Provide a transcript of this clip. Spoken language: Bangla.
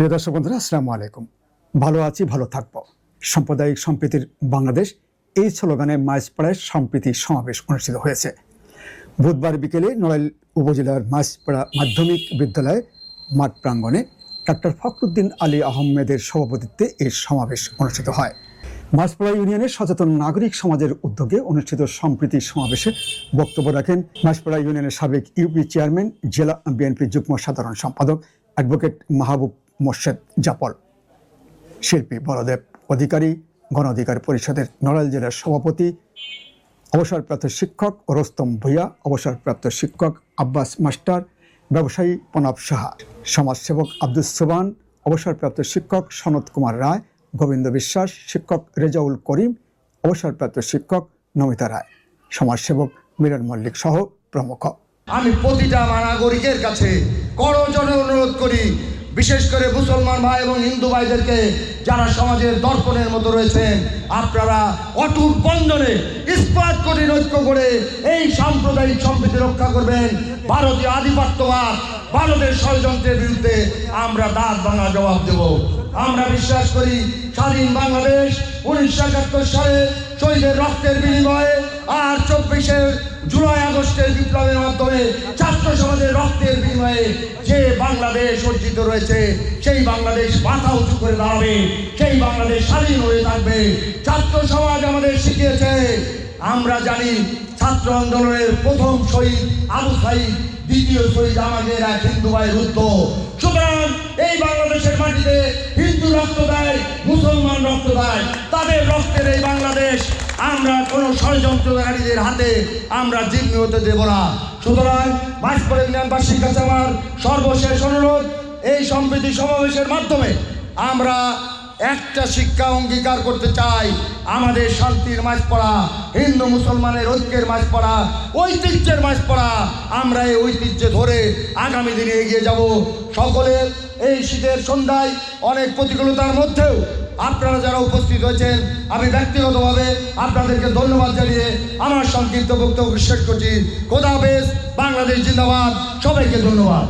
প্রিয় দর্শক বন্ধুরা, আসসালামু আলাইকুম। ভালো আছি, ভালো থাকব। সাম্প্রদায়িক সম্প্রীতির বাংলাদেশ, এই স্লোগানে মাঝপাড়ায় সম্প্রীতি সমাবেশ অনুষ্ঠিত হয়েছে। বুধবার বিকেলে নড়াইল উপজেলার মাঝপাড়া মাধ্যমিক বিদ্যালয়ে মাঠ প্রাঙ্গণে ডাক্তার ফখরুদ্দিন আলী আহমেদের সভাপতিত্বে এই সমাবেশ অনুষ্ঠিত হয়। মাছপাড়া ইউনিয়নের সচেতন নাগরিক সমাজের উদ্যোগে অনুষ্ঠিত সম্প্রীতি সমাবেশে বক্তব্য রাখেন মাঝপাড়া ইউনিয়নের সাবেক ইউপি চেয়ারম্যান, জেলা বিএনপি যুগ্ম সাধারণ সম্পাদক অ্যাডভোকেট মাহবুব মোর্শেদ জাপল। শিল্পী বলদেব অধিকারী গণ অধিকার পরিষদের নড়াইল জেলার সভাপতি, অবসরপ্রাপ্ত শিক্ষক রোস্তম ভূঁইয়া, অবসরপ্রাপ্ত শিক্ষক আব্বাস মাস্টার, ব্যবসায়ী প্রণব সাহা। সমাজসেবক আব্দুল সোবান অবসরপ্রাপ্ত শিক্ষক সনৎ কুমার রায়, গোবিন্দ বিশ্বাস, শিক্ষক রেজাউল করিম, অবসরপ্রাপ্ত শিক্ষক নমিতা রায়। সমাজসেবক মিলন মল্লিক সহ প্রমুখ। আমি প্রতিটা নাগরিকের কাছে করজনে অনুরোধ করি বিশেষ করে মুসলমান ভাই এবং হিন্দু ভাইদেরকে যারা সমাজের দর্পণের মতো রয়েছেন, আপনারা অটুট বন্ধনে ইস্পাত করে ঐক্য করে এই সাম্প্রদায়িক সম্প্রীতি রক্ষা করবেন। ভারতীয় আধিপত্যবাদ, ভারতের ষড়যন্ত্রের বিরুদ্ধে আমরা দাঁত ভাঙা জবাব দেব। আমরা বিশ্বাস করি স্বাধীন বাংলাদেশ উনিশশো একাত্তর সালে শহীদের রক্তের বিনিময়ে আর চব্বিশের জুলাই, আগস্টের বিপ্লবের মাধ্যমে ছাত্র সমাজের রক্তের বিনিময়ে যে বাংলাদেশ অর্জিত রয়েছে, সেই বাংলাদেশ মাথা উঁচু করে দাঁড়াবে, সেই বাংলাদেশ স্বাধীন হয়ে থাকবে। ছাত্র সমাজ আমাদের শিখিয়েছে, আমরা জানি ছাত্র আন্দোলনের প্রথম শহীদ আবু সাইদ, দ্বিতীয় শহীদ আমাদের এক হিন্দু ভাই রুদ্ধ সুতরাং এই বাংলাদেশের মাটিতে হিন্দু রক্ত দেয়, মুসলমান রক্ত দেয়, তাদের রক্তের এই বাংলাদেশ কোনো ষড়যন্ত্রকারীদের হাতে আমরা জিম্মি হতে দেব না। সুতরাং বাসপরে জ্ঞানবাসীর কাছে আমার সর্বশেষ অনুরোধ, এই সম্প্রীতি সমাবেশের মাধ্যমে আমরা একটা শিক্ষা অঙ্গীকার করতে চাই। আমাদের শান্তির মাঝ পড়া, হিন্দু মুসলমানের ঐক্যের মাঝ পড়া, ঐতিহ্যের মাঝ পড়া, আমরা এই ঐতিহ্য ধরে আগামী দিনে এগিয়ে যাব। সকলের এই শীতের সন্ধ্যায় অনেক প্রতিকূলতার মধ্যেও আপনারা যারা উপস্থিত হয়েছেন, আমি ব্যক্তিগতভাবে আপনাদেরকে ধন্যবাদ জানিয়ে আমার সংক্ষিপ্ত বক্তব্য শেষ করছি। খোদা হাফেজ, বাংলাদেশ জিন্দাবাদ। সবাইকে ধন্যবাদ।